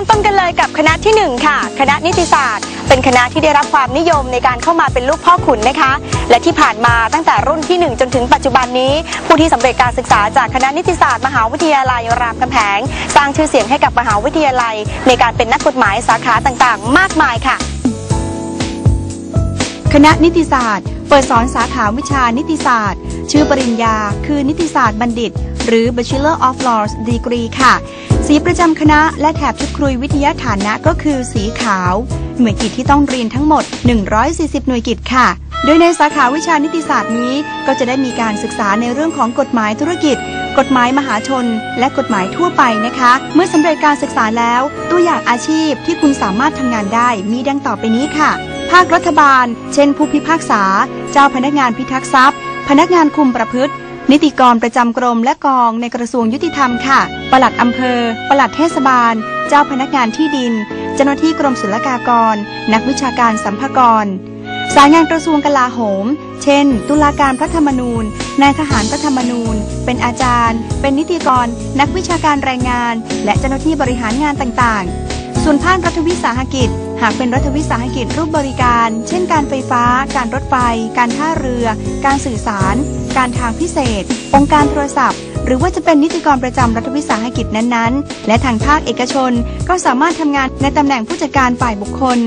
ริ่มต้นกันเลยกับคณะที่ 1 ค่ะ คณะนิติศาสตร์ เป็นคณะที่ได้รับความนิยมในการเข้ามาเป็นลูกพ่อขุนนะคะ และที่ผ่านมาตั้งแต่รุ่นที่ 1 จนถึงปัจจุบันนี้ ผู้ที่สำเร็จการศึกษาจากคณะนิติศาสตร์มหาวิทยาลัยรามคำแหงสร้างชื่อเสียงให้กับมหาวิทยาลัย ในการเป็นนักกฎหมายสาขาต่างๆ มากมายค่ะ คณะนิติศาสตร์ เปิดสอนสาขาวิชานิติศาสตร์ ชื่อปริญญา คือนิติศาสตร์บัณฑิต หรือ Bachelor of Laws Degree ค่ะ สีประจำคณะและแถบชุดครุยวิทยาฐานะก็คือสีขาว หน่วยกิจที่ต้องเรียนทั้งหมด 140 หน่วยกิจค่ะ โดยในสาขาวิชานิติศาสตร์นี้ก็จะได้มีการศึกษาในเรื่องของกฎหมายธุรกิจกฎหมายมหาชน และกฎหมายทั่วไปนะคะ เมื่อสำเร็จการศึกษาแล้ว ตัวอย่างอาชีพที่คุณสามารถทำงานได้มีดังต่อไปนี้ค่ะ ภาครัฐบาล เช่น ผู้พิพากษา เจ้าพนักงานพิทักษ์ทรัพย์ พนักงานคุมประพฤติ นิติกรประจำกรมและกองในกระทรวงยุติธรรมค่ะ ปลัดอำเภอ ปลัดเทศบาล เจ้าพนักงานที่ดิน เจ้าหน้าที่กรมศุลกากร นักวิชาการสัมภากร สายงานกระทรวงกลาโหม เช่น ตุลาการพระธรรมนูญ นายทหารพระธรรมนูญ เป็นอาจารย์ เป็นนิติกร นักวิชาการแรงงาน และเจ้าหน้าที่บริหารงานต่างๆ ส่วนภาครัฐวิสาหกิจ หากเป็นรัฐวิสาหกิจรูปบริการ เช่นการไฟฟ้า การรถไฟ การท่าเรือ การสื่อสาร การทางพิเศษ องค์การโทรศัพท์ หรือว่าจะเป็นนิติกรประจำรัฐวิสาหกิจนั้นๆ และทางภาคเอกชนก็สามารถทำงานในตำแหน่งผู้จัดการฝ่ายบุคคล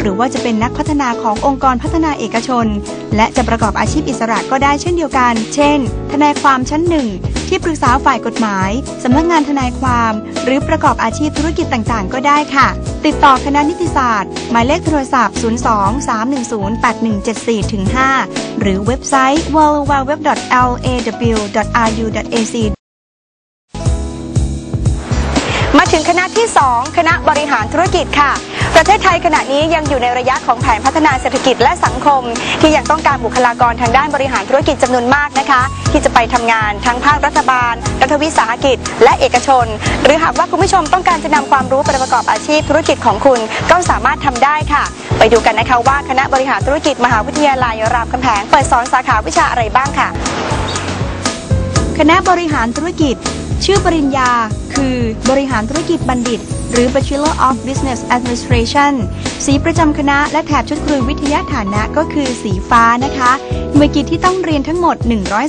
หรือว่าจะเป็นนักพัฒนาขององค์กรพัฒนาเอกชน และจะประกอบอาชีพอิสระก็ได้เช่นเดียวกัน เช่น ทนายความชั้นหนึ่ง ที่ปรึกษาฝ่ายกฎหมาย สำนักงานทนายความ หรือประกอบอาชีพธุรกิจต่างๆ ก็ได้ค่ะ ติดต่อคณะนิติศาสตร์ หมายเลขโทรศัพท์ 02-310-8174-5 หรือเว็บไซต์ www.law.ru.ac มาถึงคณะที่ 2 คณะบริหารธุรกิจค่ะ ประเทศไทยขณะนี้ยังอยู่ในระยะของแผนพัฒนาเศรษฐกิจและสังคม ที่ยังต้องการบุคลากรทางด้านบริหารธุรกิจจำนวนมากนะคะ ที่จะไปทำงานทั้งภาครัฐบาล รัฐวิสาหกิจ และเอกชน หรือหากว่าคุณผู้ชมต้องการจะนำความรู้ไปประกอบอาชีพธุรกิจของคุณ ก็สามารถทำได้ค่ะ ไปดูกันนะคะว่าคณะบริหารธุรกิจมหาวิทยาลัยรามคำแหงเปิดสอนสาขาวิชาอะไรบ้างค่ะ คณะบริหารธุรกิจ ชื่อปริญญา คือบริหารธุรกิจบัณฑิต หรือ Bachelor of Business Administration สีประจำคณะและแถบชุดครุยวิทยาฐานะก็คือสีฟ้านะคะ หน่วยกิจที่ต้องเรียนทั้งหมด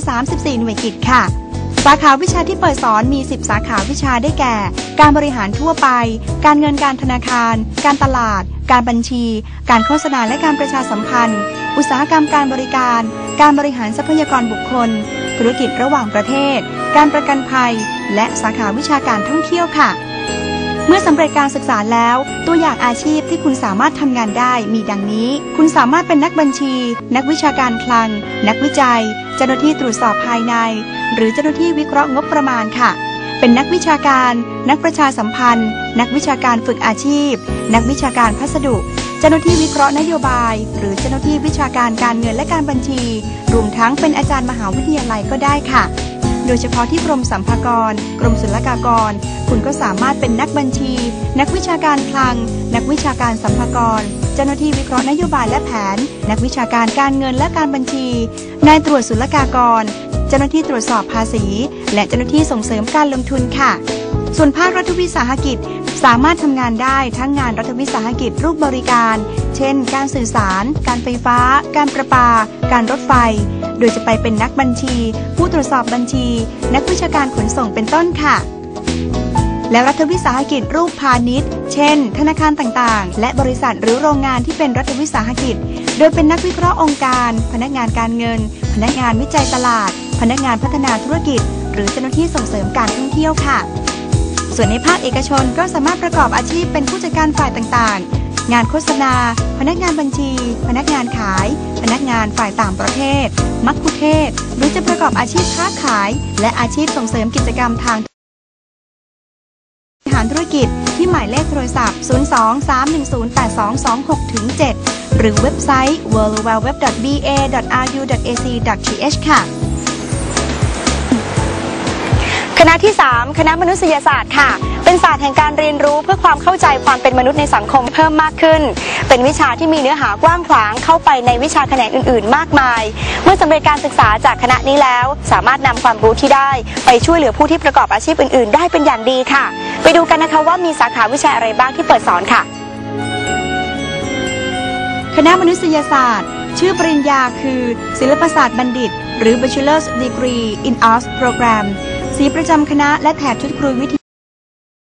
134 หน่วยกิจค่ะ สาขาวิชาที่เปิดสอนมี 10 สาขาวิชาได้แก่ การบริหารทั่วไป การเงินการธนาคาร การตลาด การบัญชี การโฆษณาและการประชาสัมพันธ์ อุตสาหกรรมการบริการ การบริหารทรัพยากรบุคคล ธุรกิจระหว่างประเทศ การประกันภัย และสาขาวิชาการท่องเที่ยวค่ะ เมื่อสำเร็จการศึกษาแล้ว ตัวอย่างอาชีพที่คุณสามารถทำงานได้มีดังนี้ คุณสามารถเป็นนักบัญชี นักวิชาการคลัง นักวิจัย เจ้าหน้าที่ตรวจสอบภายใน หรือเจ้าหน้าที่วิเคราะห์งบประมาณค่ะเป็นนักวิชาการ นักประชาสัมพันธ์ นักวิชาการฝึกอาชีพ นักวิชาการพัสดุ เจ้าหน้าที่วิเคราะห์นโยบาย หรือเจ้าหน้าที่วิชาการการเงินและการบัญชี รวมทั้งเป็นอาจารย์มหาวิทยาลัยก็ได้ค่ะ โดยเฉพาะที่กรมสัมภากร กรมศุลกากร คุณก็สามารถเป็นนักบัญชี นักวิชาการคลัง นักวิชาการสัมภากร เจ้าหน้าที่วิเคราะห์นโยบายและแผน นักวิชาการการเงินและการบัญชี นายตรวจศุลกากร เจ้าหน้าที่ตรวจสอบภาษี และเจ้าหน้าที่ส่งเสริมการลงทุนค่ะ ส่วนภาครัฐวิสาหกิจสามารถทำงานได้ทั้งงานรัฐวิสาหกิจรูปบริการ เช่น การสื่อสาร การไฟฟ้า การประปา การรถไฟ โดยจะไปเป็นนักบัญชี ผู้ตรวจสอบบัญชี นักวิชาการขนส่งเป็นต้นค่ะ และรัฐวิสาหกิจรูปพาณิชย์ เช่น ธนาคารต่างๆ และบริษัทหรือโรงงานที่เป็นรัฐวิสาหกิจ โดยเป็นนักวิเคราะห์องค์การ พนักงานการเงิน พนักงานวิจัยตลาด พนักงานพัฒนาธุรกิจ หรือเจ้าหน้าที่ส่งเสริมการท่องเที่ยวค่ะ ส่วนในภาคเอกชนก็สามารถประกอบอาชีพเป็นผู้จัดการฝ่ายต่างๆ งานโฆษณา พนักงานบัญชี พนักงานขาย พนักงานฝ่ายต่างประเทศ มัคคุเทศ หรือจะประกอบอาชีพค้าขาย และอาชีพส่งเสริมกิจกรรมทางบริหารธุรกิจที่หมายเลขโทรศัพท์ 02-310-8226-7 หรือเว็บไซต์ www.ba.ru.ac.th ค่ะ คณะที่ 3 คณะมนุษยศาสตร์ค่ะ เป็นศาสตร์แห่งการเรียนรู้เพื่อความเข้าใจความเป็นมนุษย์ในสังคมเพิ่มมากขึ้น เป็นวิชาที่มีเนื้อหากว้างขวางเข้าไปในวิชาแขนงอื่น ๆ มากมาย เมื่อสำเร็จการศึกษาจากคณะนี้แล้ว สามารถนำความรู้ที่ได้ ไปช่วยเหลือผู้ที่ประกอบอาชีพอื่น ๆ ได้เป็นอย่างดีค่ะ ไปดูกันนะคะว่ามีสาขาวิชาอะไรบ้างที่เปิดสอนค่ะ คณะมนุษยศาสตร์ ชื่อปริญญาคือ ศิลปศาสตร์บัณฑิต หรือ Bachelor's Degree in Arts Program สีประจำคณะและแถบชุดครูวิทยา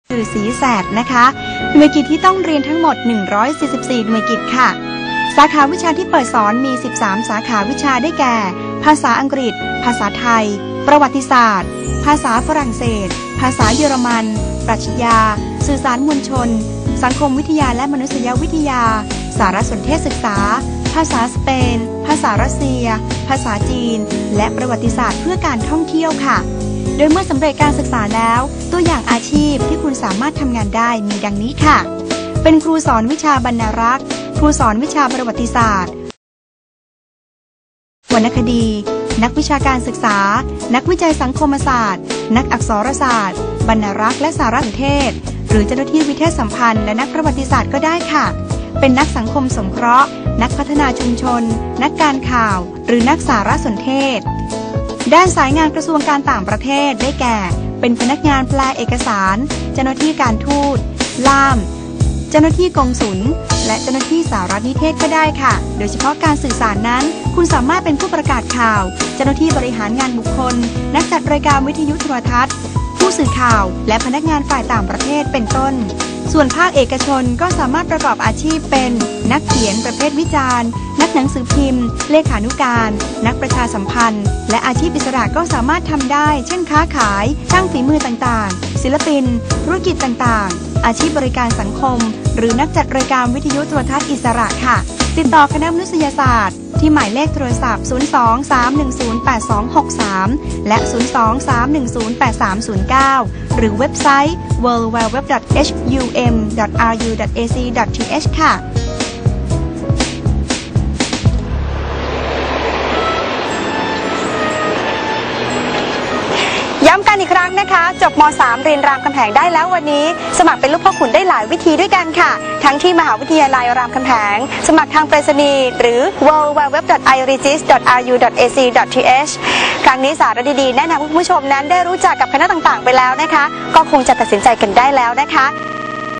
คือสีแสดนะคะหน่วยกิจที่ต้องเรียนทั้งหมด 144 หน่วยกิจค่ะ สาขาวิชาที่เปิดสอนมี 13 สาขาวิชาได้แก่ ภาษาอังกฤษ ภาษาไทย ประวัติศาสตร์ ภาษาฝรั่งเศส ภาษาเยอรมัน ปรัชญา สื่อสารมวลชน สังคมวิทยาและมนุษยวิทยา สารสนเทศศึกษา ภาษาสเปน ภาษารัสเซีย ภาษาจีน และประวัติศาสตร์เพื่อการท่องเที่ยวค่ะ โดยเมื่อสำเร็จการศึกษาแล้ว ตัวอย่างอาชีพที่คุณสามารถทำงานได้มีดังนี้ค่ะ เป็นครูสอนวิชาบรรณารักษ์ ครูสอนวิชาประวัติศาสตร์ วรรณคดี นักวิชาการศึกษา นักวิจัยสังคมศาสตร์ นักอักษรศาสตร์ บรรณารักษ์และสารสนเทศ หรือเจ้าหน้าที่วิเทศสัมพันธ์และนักประวัติศาสตร์ก็ได้ค่ะ เป็นนักสังคมสงเคราะห์ นักพัฒนาชุมชน นักการข่าว หรือนักสารสนเทศ ด้านสายงานกระทรวงการต่างประเทศได้แก่ เป็นพนักงานแปลเอกสาร เจ้าหน้าที่การทูต ล่าม เจ้าหน้าที่กองสุล และเจ้าหน้าที่สารนิเทศก็ได้ค่ะ โดยเฉพาะการสื่อสารนั้น คุณสามารถเป็นผู้ประกาศข่าว เจ้าหน้าที่บริหารงานบุคคล นักจัดรายการวิทยุโทรทัศน์ ผู้สื่อข่าว และพนักงานฝ่ายต่างประเทศเป็นต้น ส่วนภาคเอกชนก็สามารถประกอบอาชีพเป็น นักเขียนประเภทวิจารณ์ นักหนังสือพิมพ์ เลขานุการ นักประชาสัมพันธ์ และอาชีพอิสระก็สามารถทำได้ เช่นค้าขาย ช่างฝีมือต่างๆ ศิลปิน ธุรกิจต่างๆ อาชีพบริการสังคม หรือนักจัดรายการวิทยุโทรทัศน์อิสระค่ะ ติดต่อคณะมนุษยศาสตร์ ที่หมายเลขโทรศัพท์ 023108263 และ 023108309 หรือเว็บไซต์ www.hum.ru.ac.th ค่ะ ย้ำกันอีกครั้งนะคะ จบม .3 เรียนรามคำแหงได้แล้ววันนี้ สมัครเป็นลูกพ่อขุนได้หลายวิธีด้วยกันค่ะ ทั้งที่มหาวิทยาลัยรามคำแหง สมัครทางไปรษณีย์หรือ www.iregis.ru.ac.th ครั้งนี้สาระดีๆแนะนำคุณผู้ชมนั้นได้รู้จักกับคณะต่างๆ ไปแล้วนะคะ ก็คงจะตัดสินใจกันได้แล้วนะคะ